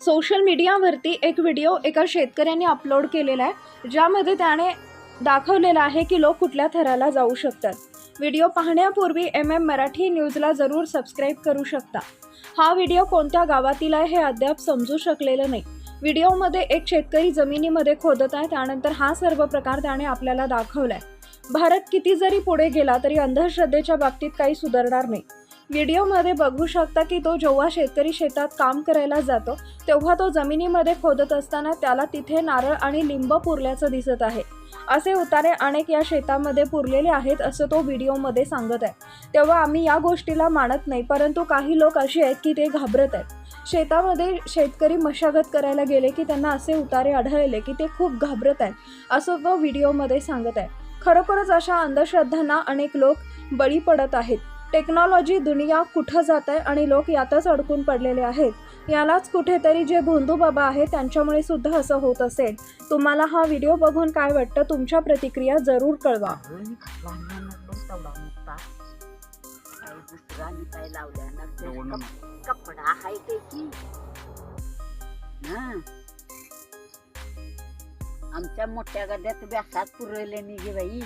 Social मीडियावरती एक video एका शेतकऱ्याने अपलोड केलेला आहे. ज्यामध्ये त्याने दाखवलेलं आहे की लोक कुठल्या थराला जाऊ शकतात. व्हिडिओ पाहण्यापूर्वी एम एम मराठी न्यूजला जरूर सबस्क्राईब करू शकता. हा व्हिडिओ कोणत्या गावातील आहे हे अद्याप समजू शकलेलं नाही. व्हिडिओमध्ये एक शेतकरी जमिनीमध्ये खोदत आहे. त्यानंतर हा सर्व प्रकार त्याने आपल्याला दाखवला आहे भारत किती जरी पुढे गेला तरी अंधश्रद्धेच्या बाबतीत काही सुधारणार नाही. व्हिडिओमध्ये बघू शकता की तो जेव्हा शेतकरी शेतात काम करायला जातो तेव्हा तो जमिनीमध्ये खोदत असताना त्याला तिथे नारळ आणि लिंब पुरल्याचं दिसत आहे. असे उतारे अनेक या शेतामध्ये पुरलेले आहेत असं तो व्हिडिओमध्ये सांगत आहे. तेव्हा आम्ही या गोष्टीला मानत नाही परंतु काही लोक असे आहेत की ते घाबरत आहेत. शेतामध्ये शेतकरी मशागत करायला गेले की त्यांना असे उतारे आढळले की ते खूप घाबरत आहेत असं तो व्हिडिओमध्ये सांगत आहे. खरोखरच अशा अंधश्रद्धांना अनेक लोक बळी पडत आहेत. टेक्नॉलॉजी दुनिया कुठं जात आहे आणि लोक यातच अडकून पडलेले आहेत. यालाच कुठेतरी जे भोंदू बाबा आहेत त्यांच्यामुळे सुद्धा असं होत असेल. तुम्हाला हा व्हिडिओ बघून काय वाटतं तुमच्या प्रतिक्रिया जरूर कळवा. कपडा आहे आमच्या मोठ्या गड्यात व्यासात पुरवले गे बाई.